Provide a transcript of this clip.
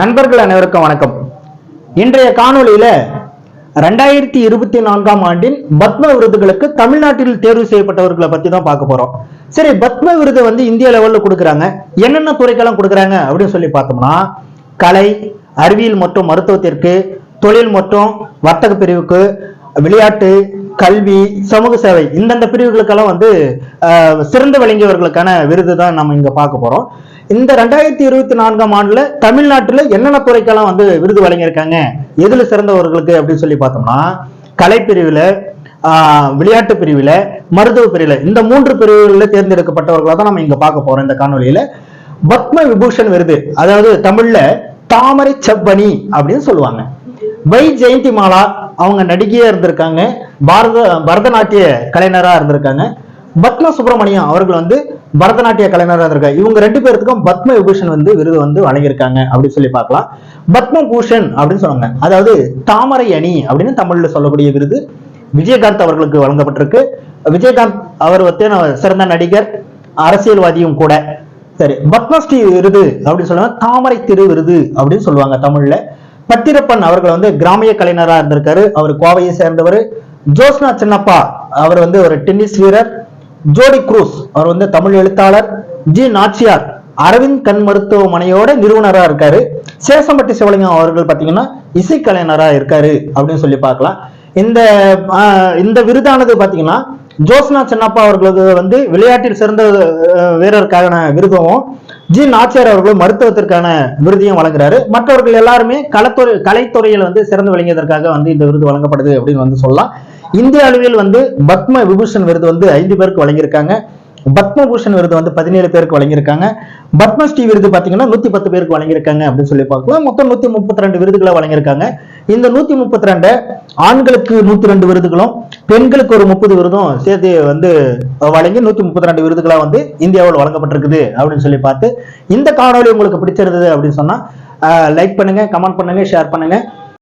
நண்பர்கள் அனைவருக்கும் வணக்கம். இன்றைய காணொலியில ரெண்டாயிரத்தி இருபத்தி நான்காம் ஆண்டின் பத்ம விருதுகளுக்கு தமிழ்நாட்டில் தேர்வு செய்யப்பட்டவர்களை பத்தி தான் பார்க்க போறோம். சரி பத்ம விருது வந்து இந்திய லெவல்ல கொடுக்குறாங்க. என்னென்ன துறைக்கெல்லாம் கொடுக்குறாங்க அப்படின்னு சொல்லி பார்த்தோம்னா கலை அறிவியல் மற்றும் மருத்துவத்திற்கு தொழில் மற்றும் வர்த்தக பிரிவுக்கு விளையாட்டு கல்வி சமூக சேவை இந்தந்த பிரிவுகளுக்கெல்லாம் வந்து சிறந்து விளங்கியவர்களுக்கான விருது தான் நம்ம இங்க பார்க்க போறோம். இந்த ரெண்டாயிரத்தி இருபத்தி நான்காம் ஆண்டுல தமிழ்நாட்டுல என்னென்ன துறைக்கெல்லாம் வந்து விருது வழங்கியிருக்காங்க எதுல சிறந்தவர்களுக்கு அப்படின்னு சொல்லி பார்த்தோம்னா கலைப்பிரிவுல விளையாட்டு பிரிவுல மருத்துவ பிரிவுல இந்த மூன்று பிரிவுகளில் தேர்ந்தெடுக்கப்பட்டவர்களை தான் நம்ம இங்க பார்க்க போறோம் இந்த காணொலியில பத்ம விபூஷன் விருது அதாவது தமிழ்ல தாமரை செவ்வனி அப்படின்னு சொல்லுவாங்க. வை ஜெயந்தி மாலா அவங்க நடிகையா இருந்திருக்காங்க. பாரத பரதநாட்டிய கலைஞரா இருந்திருக்காங்க. பத்ம சுப்பிரமணியம் அவர்கள் வந்து பரதநாட்டிய கலைஞராக இருந்திருக்காங்க. இவங்க ரெண்டு பேர்த்துக்கும் பத்ம விபூஷன் வந்து விருது வந்து வழங்கியிருக்காங்க அப்படின்னு சொல்லி பார்க்கலாம். பத்ம பூஷன் அப்படின்னு சொன்னாங்க அதாவது தாமரை அணி அப்படின்னு தமிழ்ல சொல்லக்கூடிய விருது. விஜயகாந்த் அவர்களுக்கு வழங்கப்பட்டிருக்கு. விஜயகாந்த் அவர் வந்து சிறந்த நடிகர் அரசியல்வாதியும் கூட. சரி பத்மஸ்ரீ விருது அப்படின்னு சொல்லுவாங்க. தாமரை திரு விருது அப்படின்னு சொல்லுவாங்க தமிழ்ல. பத்திரப்பன் அவர்கள் வந்து கிராமிய கலைஞராக இருந்திருக்காரு. அவர் கோவையை சேர்ந்தவர். ஜோஸ்னா சின்னப்பா அவர் வந்து ஒரு டென்னிஸ் வீரர். ஜோடி குரூஸ் அவர் வந்து தமிழ் எழுத்தாளர். ஜி நாச்சியார் அரவிந்த் கண் மருத்துவமனையோட நிறுவனராக இருக்காரு. சேசம்பட்டி சிவலிங்கம் அவர்கள் பார்த்தீங்கன்னா இசைக்கலைஞராக இருக்காரு அப்படின்னு சொல்லி பார்க்கலாம். இந்த ஆஹ், இந்த விருதானது பார்த்தீங்கன்னா ஜோஸ்னா சின்னப்பா அவர்களுக்கு வந்து விளையாட்டில் சிறந்த வீரருக்கான விருதும் ஜி நாச்சியார் அவர்களும் மருத்துவத்திற்கான விருதையும் வழங்குறாரு. மற்றவர்கள் எல்லாருமே கலைத்துறை கலைத்துறையில் வந்து சிறந்து விளங்கியதற்காக வந்து இந்த விருது வழங்கப்படுது அப்படின்னு வந்து சொல்லலாம். இந்திய அளவில் வந்து பத்ம விபூஷன் விருது வந்து ஐந்து பேருக்கு வழங்கியிருக்காங்க. பத்மபூஷன் விருது வந்து பதினேழு பேருக்கு வழங்கியிருக்காங்க. பத்மஸ்ரீ விருது பாத்தீங்கன்னா நூத்தி பத்து பேருக்கு வழங்கியிருக்காங்க அப்படின்னு சொல்லி பார்க்கலாம். மொத்தம் நூத்தி முப்பத்தி ரெண்டு விருதுகளை வழங்கியிருக்காங்க. இந்த நூத்தி முப்பத்தி ரெண்டு ஆண்களுக்கு நூத்தி ரெண்டு விருதுகளும் பெண்களுக்கு ஒரு முப்பது விருதும் சேர்த்து வந்து வழங்கி நூத்தி முப்பத்தி ரெண்டு விருதுகளா வந்து இந்தியாவில் வழங்கப்பட்டிருக்குது அப்படின்னு சொல்லி பார்த்து இந்த காணொளி உங்களுக்கு பிடிச்சிருந்தது அப்படின்னு சொன்னா லைக் பண்ணுங்க கமெண்ட் பண்ணுங்க ஷேர் பண்ணுங்க.